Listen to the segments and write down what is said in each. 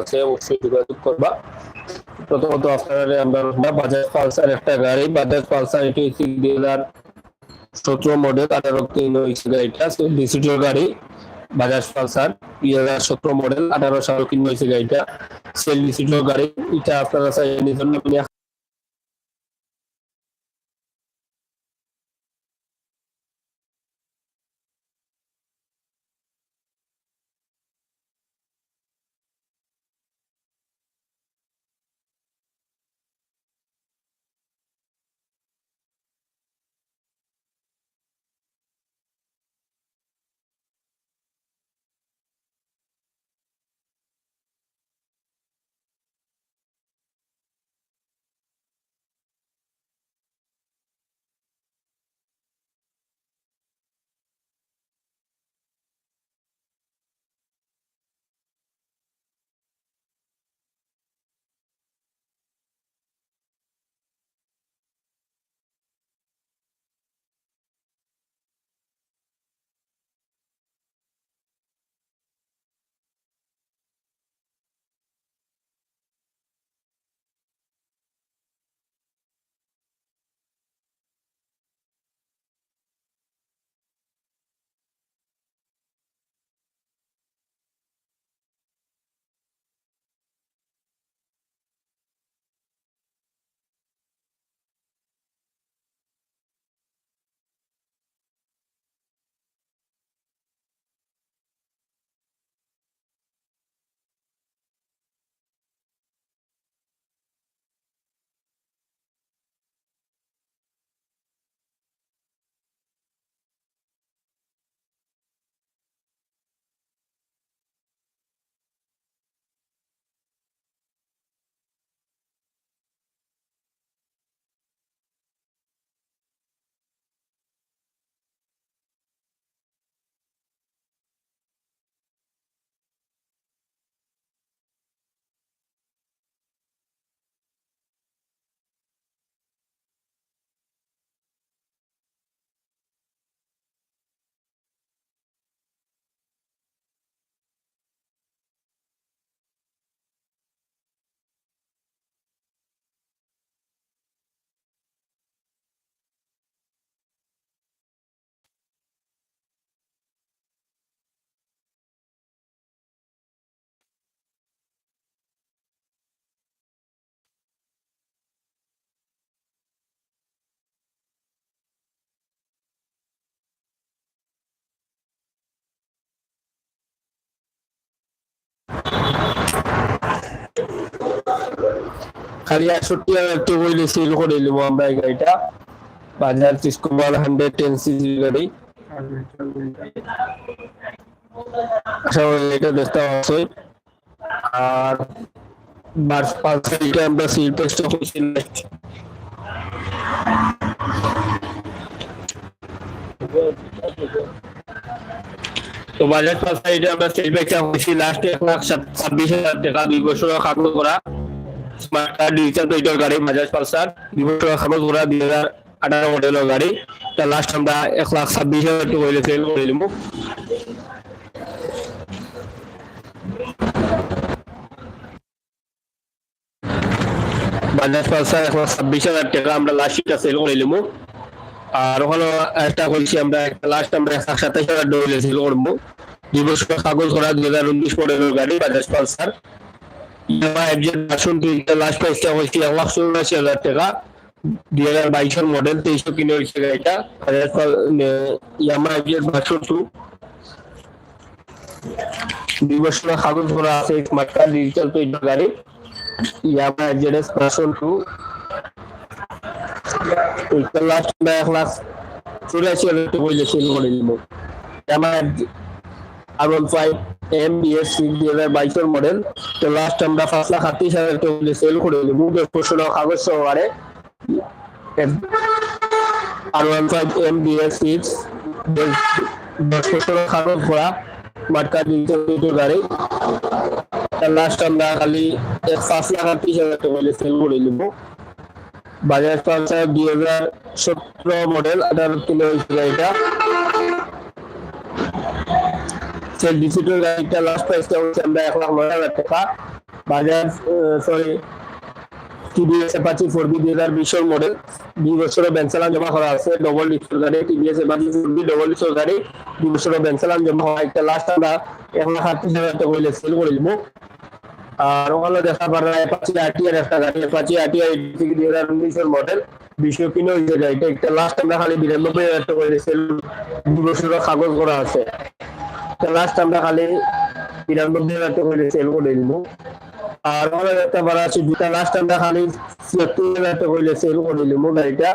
আছে, অবশ্যই যোগাযোগ করবা। প্রথমত আপনারা আমরা বাজাজ পালসার একটা গাড়ি। বাজাজ পালসার এটি হচ্ছে দুই হাজার সতেরো মডেল আঠারো তিন হয়েছে গাড়িটা ডিজিটাল গাড়ি বাজাজ পালসার দুই হাজার সতেরো মডেল আঠারো সাল কিন হয়েছে গাড়িটা সেল ডিজিটাল গাড়ি, এটা আপনারা চাইলে নিজের খালি একষট্টি হাজার টাকা বইলে সেল করে নিবো আমরা এই গাড়িটা। বাজার হান্ড্রেড টেন গাড়ি। দেখতে করছিলাম তো বাজার পাঁচ আমরা করছি লাস্ট এক লাখ ছাব্বিশ হাজার টাকা দুই বছর খাটো করা। ডিজিটাল গাড়ি বাজাজ পালসার দুই বছর করা দুই হাজার আঠারো মডেলের গাড়ি। তা লাস্ট আমরা এক লাখ ছাব্বিশ হাজার টাকা হইলে সেল করে বাজাজ পালসার এক লাখ ছাব্বিশ হাজার টাকা আমরা লাস্ট সেল করে নিবো আর ওখানে একটা করছি আমরা লাস্ট আমরা এক লাখ সাতাশ হাজার টাকা হইলে সেল করব দুই কাগজ করা দুই হাজার উনিশ মডেলের গাড়ি Bajaj Pulsar version two last প্রাইসটা হয়েছে এক লাখ চৌরাশি হাজার দুই হাজার বাইশের মডেল তেইশশো কিনে হয়েছে গাড়িটা ইয়ামা এফজেড ভার্সন টু দুই বছর কাগজ করা আছে স্মার্ট কার্ড ডিজিটাল পেইন্টার গাড়ি Yamaha FZ S version two last এক লাখ চৌরাশি হাজার টাকা সেল করে দিব Yamaha R one five M BS six দুই হাজার বাইশের মডেল তো লাস্ট আমরা পাঁচ লাখ আটত্রিশ হাজার টাকা সেল করে দিব দশ বছর কাগজ সহকারে R. One five M BS six দশ বছর কাগজ করা মার্কা ডিজিটাল গাড়ি। লাস্ট আমরা খালি পাঁচ লাখ আটত্রিশ হাজার টাকা সেল করে দিব বাজাজ পালসার দুই হাজার সতেরো মডেল আঠারো কিলো হয়েছে সেল ডিসিটোর গাড়িটা লাস্ট প্রাইসটা হচ্ছে আমরা এক লাখ নয় হাজার টাকা। Bajaj sorry TVS Apache four V দুই হাজার বিশের মডেল দুই বছরের ব্যাংসালান জমা করা আছে। ডবল ডিস্কর গাড়ি TVS Apache four V double ডিস্কর গাড়ি। দুই বছরের ব্যাংসালান জমা হওয়া একটা লাস্ট আমরা এক লাখ আটত্রিশ হাজার টাকা হইলে সেল করে দিব। আর ওখানে দেখা পারা অ্যাপাচি আরটিআর একটা গাড়ি। অ্যাপাচি আরটিআর দুই হাজার উনিশের মডেল বিশও কিনে হয়েছে গাড়িটা। একটা লাস্ট আমরা খালি বিরানব্বই হাজার টাকা হইলে সেল দুই বছরের কাগজ করা আছে। লাস্ট আমরা খালি বিরানব্বই হাজার টাকা হইলে সেল করে দিব। আর ওখানে একটা পারা আছে দুটা লাস্ট আমরা খালি ছিয়াত্তর হাজার টাকা হইলে সেল করে দিব গাড়িটা।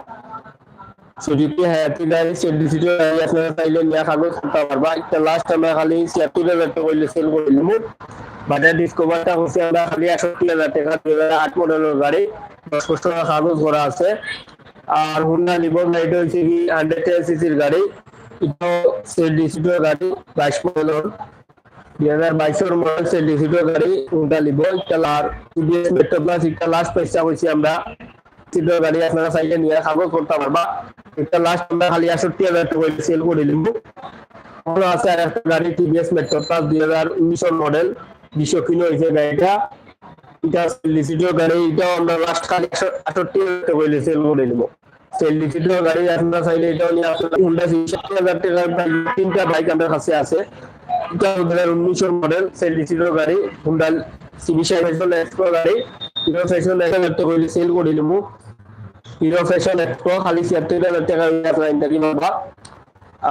সুজুকি হায়াতি গাড়ি সেডিসিটি গাড়ি আপনারা চাইলে নিয়ে কাগজ করতে পারবা একটা লাস্ট আমরা খালি ছিয়াত্তর হাজার হইলে সেল করে দিব। বাজার ডিসকভারটা হচ্ছে আমরা খালি একষট্টি হাজার টাকা আট মডেলের গাড়ি। দশ বছর কাগজ করা আছে। আর হুন্ডা লিবন গাড়িটা হচ্ছে কি হান্ড্রেড সিসির গাড়ি। এটাও গাড়ি বাইশ মডেলের দুই হাজার বাইশের মডেল সেডিসিটি গাড়ি হুন্ডা লিবো। একটা আর টিভিএস মেট্রো প্লাস একটা লাস্ট পয়সা হয়েছে আমরা। সিটের গাড়ি আপনারা চাইলে নিয়ে কাগজ করতে পারবা একটা লাস্ট আমরা খালি একষট্টি হাজার টাকা সেল করে দিব হলো আছে আর একটা গাড়ি টিভিএস মেট্রো প্লাস দুই হাজার উনিশের মডেল বিশো কিলো হয়েছে গাড়িটা এটা লিসিটিও গাড়ি এটাও আমরা লাস্ট খালি একশো আটষট্টি হাজার টাকা সেল করে দিব সেল লিসিটিও গাড়ি আপনারা চাইলে এটাও নিয়ে আসলে হুন্ডা হাজার টাকার তিনটা বাইক আমাদের কাছে আছে। এটা দু হাজার মডেল সেল গাড়ি হুন্ডা সিবি ফ্যাশন এক্সপ্রো গাড়ি। হিরো ফ্যাশন এক হাজার টাকা সেল করে হিরো ফ্যাশন এক্সপ্রো খালি ছিয়াত্তর হাজার টাকা আপনারা ইন্টারকি পাবা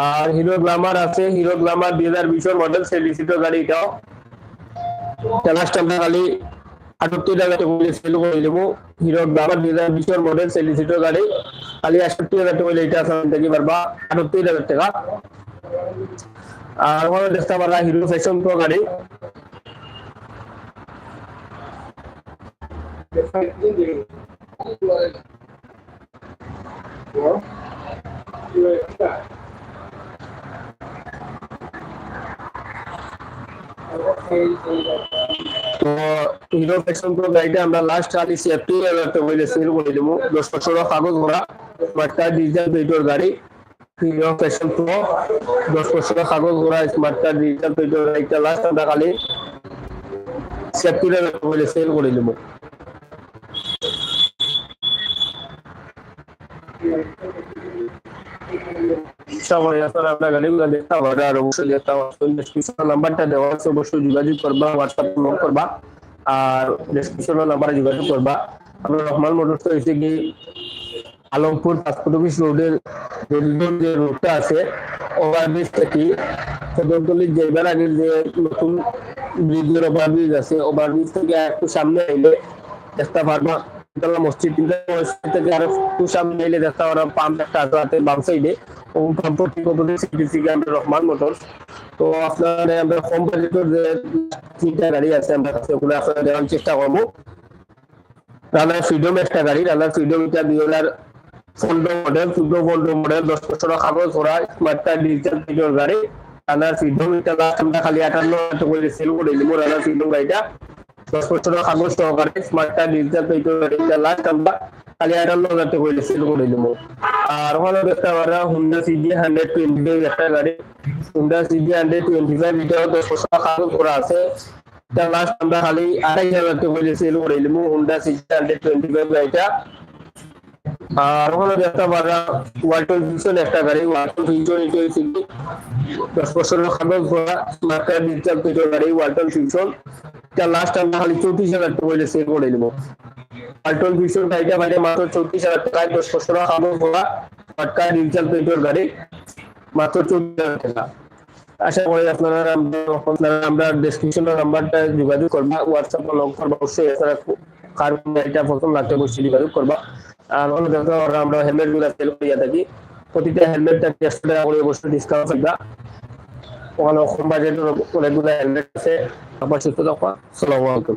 আর হিরো গ্লামার আছে হিরো গ্লামার দুই হাজার বিশের মডেল সেল লিসিটিও গাড়ি এটাও। লাস্ট আমরা খালি আটত্রিশ হাজার টাকা সেল করে দেবো হিরো গ্লামার দুই হাজার বিশের মডেল সেলিসিটো গাড়ি। খালি আটষট্টি হাজার টাকা হইলে এটা আপনার দেখি পারবা। আটত্রিশ হাজার টাকা। আর ওখানে দেখতে পারবা হিরো ফ্যাশন প্রো গাড়ি। তো হিরো ফ্যাশন প্রো গাড়িটা আমরা লাস্ট টাকা হইলে সেল করে দেবো দশ বছরের কাগজ ভরা। মার্কা ডিজিটাল পেট্রোল গাড়ি হিরো ফ্যাশন প্রো দশ বছরের কাগজ ভরা স্মার্ট কার্ড ডিজিটাল পেট্রোল গাড়িটা লাস্ট আমরা হাজার টাকা সেল করে দেবো। যোগাযোগ আর যোগাযোগ রহমান মোটরস হয়েছে কি আলমপুর পাসপোর্ট অফিস রোডের যে রোডটা আছে ওভারব্রিজ থেকে সদরতলির যাইবার আগে যে নতুন ব্রিজের ওভারব্রিজ আছে ওভারব্রিজ থেকে একটু সামনে আইলে একটু আছে বাম সাইডে রহমান তো আপনার যে গাড়ি আছে, আমরা দেওয়ার চেষ্টা করব। রানার ফ্রিডম একটা গাড়ি, রানার ফ্রিডম এটা দুই হাজার পনেরো মডেল চোদ্দ পনেরো মডেল দশ বছর কাগজ করা স্মার্ট কার্ড ডিজিটাল পেট্রোল গাড়ি রানার ফ্রিডম এটা লাস্ট আমরা খালি আটান্ন করে সেল করে দিব রানার ফ্রিডম গাড়িটা। দশ বছর কাগজ সহকারে স্মার্ট কার্ড ডিজিটাল পেট্রোল গাড়ি এটা লাস্ট আমরা খালি আটান্ন হাজার করে সেল করে দিব আর ওখানে দেখতে পারা Honda CD hundred twenty five একটা গাড়ি। Honda CD hundred twenty five এটাও দশ বছর কাগজ করা আছে। এটা লাস্ট আমরা খালি আড়াই হাজার করে সেল করে দিব Honda CD hundred twenty five গাড়িটা। আর ওখানে দেখতে পারা ওয়ালটন একটা গাড়ি ওয়ালটন ফিউশন এটা কি দশ বছরের কাগজ ভরা স্মার্ট ডিজিটাল পেট্রোল গাড়ি এটা লাস্ট আমরা খালি চৌত্রিশ হাজার টাকা করে সেল করে ফিউশন গাড়িটা বাইরে মাত্র চৌত্রিশ হাজার দশ কাগজ ভরা স্মার্ট কার্ড ডিজিটাল পেট্রোল গাড়ি, মাত্র চৌত্রিশ হাজার টাকা। আশা করি আপনারা আমরা ডেসক্রিপশনের নাম্বারটা যোগাযোগ করবা হোয়াটসঅ্যাপে লগ করবা, অবশ্যই প্রথম লাগতে যোগাযোগ করবা। আর অন্য দেখা আমরা হেলমেটগুলা সেল করিয়া থাকি। প্রতিটা হেলমেটটা দেড়শো টাকা করে অবশ্যই ডিসকাউন্ট থাকবা। ওখানে কম বাজেটের অনেকগুলো হেলমেট আছে। আমার সুস্থ থাকা সালামালাইকুম